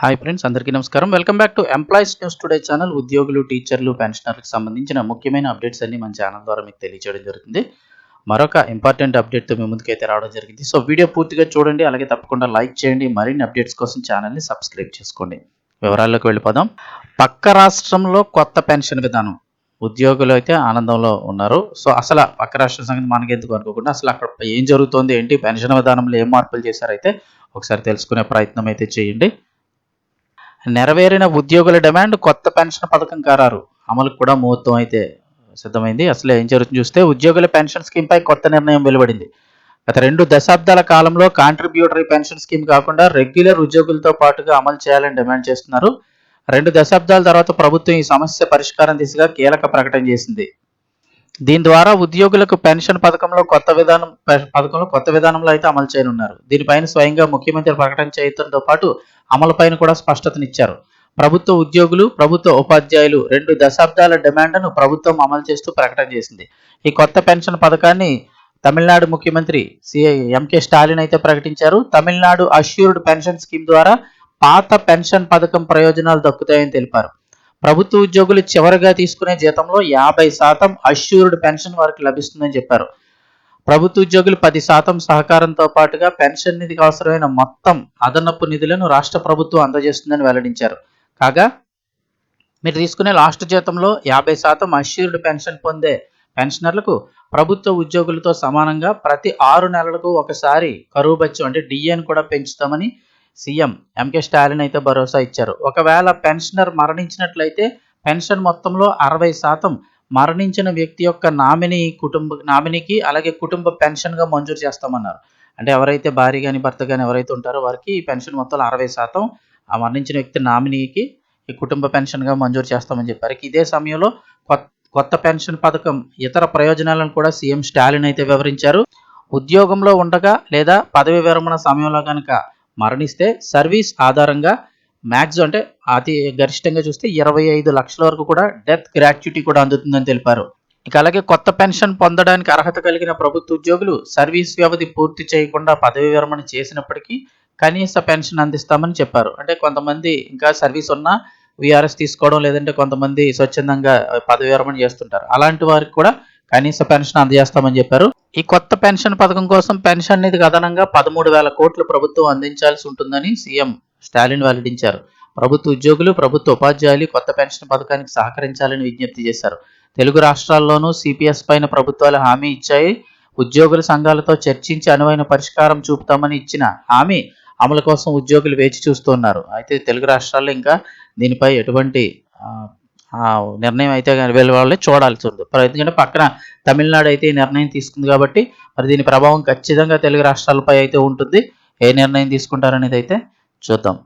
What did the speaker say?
Hi friends అందరికీ నమస్కారం. Welcome back to employees news today channel. ఉద్యోగులు టీచర్లు పెన్షనర్లకు సంబంధించిన ముఖ్యమైన అప్డేట్స్ అన్ని మన ఛానల్ ద్వారా మీకు తెలియజేయడం జరుగుతుంది. మరొక ఇంపార్టెంట్ అప్డేట్తో మీ ముందుకైతే రావడం జరిగింది. సో వీడియో పూర్తిగా చూడండి అలాగే తప్పకుండా లైక్ చేయండి మరిన్ని అప్డేట్స్ కోసం ఛానల్ని సబ్స్క్రైబ్ చేసుకోండి. వివరాల్లోకి వెళ్ళిపోదాం. పక్క రాష్ట్రంలో కొత్త పెన్షన్ విధానం. ఉద్యోగులు అయితే ఆనందంలో ఉన్నారు. సో అసలు పక్క రాష్ట్ర సంగతి మనకి ఎందుకు అనుకోకుండా అసలు అక్కడ ఏం జరుగుతోంది ఏంటి పెన్షన్ విధానంలో ఏం మార్పులు చేశారైతే ఒకసారి తెలుసుకునే ప్రయత్నం అయితే చేయండి. నెరవేరిన ఉద్యోగుల డిమాండ్ కొత్త పెన్షన్ పథకం ఖరారు అమలు కూడా ముహూర్తం అయితే సిద్ధమైంది. అసలు ఏం జరుగుతుంది చూస్తే ఉద్యోగుల పెన్షన్ స్కీమ్పై కొత్త నిర్ణయం వెలువడింది. గత రెండు దశాబ్దాల కాలంలో కాంట్రిబ్యూటరీ పెన్షన్ స్కీమ్ కాకుండా రెగ్యులర్ ఉద్యోగులతో పాటుగా అమలు చేయాలని డిమాండ్ చేస్తున్నారు. రెండు దశాబ్దాల తర్వాత ప్రభుత్వం ఈ సమస్య పరిష్కారం దిశగా కీలక ప్రకటన చేసింది. దీని ద్వారా ఉద్యోగులకు పెన్షన్ పథకంలో కొత్త విధానం పథకంలో కొత్త విధానంలో అయితే అమలు చేయనున్నారు. దీనిపైన స్వయంగా ముఖ్యమంత్రి ప్రకటన చేయడంతో పాటు అమలుపైన కూడా స్పష్టతనిచ్చారు. ప్రభుత్వ ఉద్యోగులు ప్రభుత్వ ఉపాధ్యాయులు రెండు దశాబ్దాల డిమాండ్ను ప్రభుత్వం అమలు చేస్తూ ప్రకటన చేసింది. ఈ కొత్త పెన్షన్ పథకాన్ని తమిళనాడు ముఖ్యమంత్రి సిఐ ఎంకే స్టాలిన్ అయితే ప్రకటించారు. తమిళనాడు అష్యూర్డ్ పెన్షన్ స్కీమ్ ద్వారా పాత పెన్షన్ పథకం ప్రయోజనాలు దక్కుతాయని తెలిపారు. ప్రభుత్వ ఉద్యోగులు చివరిగా తీసుకునే జీతంలో యాభై శాతం అష్యూర్డ్ పెన్షన్ వారికి లభిస్తుందని చెప్పారు. ప్రభుత్వ ఉద్యోగులు పది శాతం సహకారంతో పాటుగా పెన్షన్ నిధికి అవసరమైన మొత్తం అదనపు నిధులను రాష్ట్ర ప్రభుత్వం అందజేస్తుందని వెల్లడించారు. కాగా మీరు తీసుకునే లాస్ట్ జీతంలో యాభై శాతం అష్యూర్డ్ పెన్షన్ పొందే పెన్షనర్లకు ప్రభుత్వ ఉద్యోగులతో సమానంగా ప్రతి ఆరు నెలలకు ఒకసారి కరువు బత్యం అంటే డిఏను కూడా పెంచుతామని సీఎం ఎంకే స్టాలిన్ అయితే భరోసా ఇచ్చారు. ఒకవేళ పెన్షనర్ మరణించినట్లయితే పెన్షన్ మొత్తంలో అరవై శాతం మరణించిన వ్యక్తి యొక్క నామినీ కుటుంబ నామినీకి అలాగే కుటుంబ పెన్షన్గా మంజూరు చేస్తామన్నారు. అంటే ఎవరైతే భార్య కానీ భర్త కానీ ఎవరైతే ఉంటారో వారికి ఈ పెన్షన్ మొత్తంలో అరవై శాతం ఆ మరణించిన వ్యక్తి నామినీకి ఈ కుటుంబ పెన్షన్గా మంజూరు చేస్తామని చెప్పారు. ఇదే సమయంలో కొత్త కొత్త పెన్షన్ పథకం ఇతర ప్రయోజనాలను కూడా సీఎం స్టాలిన్ అయితే వివరించారు. ఉద్యోగంలో ఉండగా లేదా పదవి విరమణ సమయంలో కనుక మరణిస్తే సర్వీస్ ఆధారంగా మ్యాక్స్ అంటే అతి గరిష్టంగా చూస్తే ఇరవై ఐదు లక్షల వరకు కూడా డెత్ గ్రాట్యుటీ కూడా అందుతుందని తెలిపారు. ఇక అలాగే కొత్త పెన్షన్ పొందడానికి అర్హత కలిగిన ప్రభుత్వ ఉద్యోగులు సర్వీస్ వ్యవధి పూర్తి చేయకుండా పదవి విరమణ చేసినప్పటికీ కనీస పెన్షన్ అందిస్తామని చెప్పారు. అంటే కొంతమంది ఇంకా సర్వీస్ ఉన్నా విఆర్ఎస్ తీసుకోవడం లేదంటే కొంతమంది స్వచ్ఛందంగా పదవి విరమణ చేస్తుంటారు. అలాంటి వారికి కూడా కనీస పెన్షన్ అందజేస్తామని చెప్పారు. ఈ కొత్త పెన్షన్ పథకం కోసం పెన్షన్ నిధికి అదనంగా పదమూడు వేల కోట్లు ప్రభుత్వం అందించాల్సి ఉంటుందని సీఎం స్టాలిన్ వెల్లడించారు. ప్రభుత్వ ఉద్యోగులు ప్రభుత్వ ఉపాధ్యాయులు కొత్త పెన్షన్ పథకానికి సహకరించాలని విజ్ఞప్తి చేశారు. తెలుగు రాష్ట్రాల్లోనూ సిపిఎస్ పైన ప్రభుత్వాలు హామీ ఇచ్చాయి. ఉద్యోగుల సంఘాలతో చర్చించి అనువైన పరిష్కారం చూపుతామని ఇచ్చిన హామీ అమలు కోసం ఉద్యోగులు వేచి చూస్తున్నారు అయితే తెలుగు రాష్ట్రాల్లో ఇంకా దీనిపై ఎటువంటి నిర్ణయం అయితే వెళ్ళి చూడాల్సి ఉంది ఎందుకంటే పక్కన తమిళనాడు అయితే ఈ నిర్ణయం తీసుకుంది కాబట్టి మరి దీని ప్రభావం ఖచ్చితంగా తెలుగు రాష్ట్రాలపై అయితే ఉంటుంది. ఏ నిర్ణయం తీసుకుంటారనేది అయితే చూద్దాం.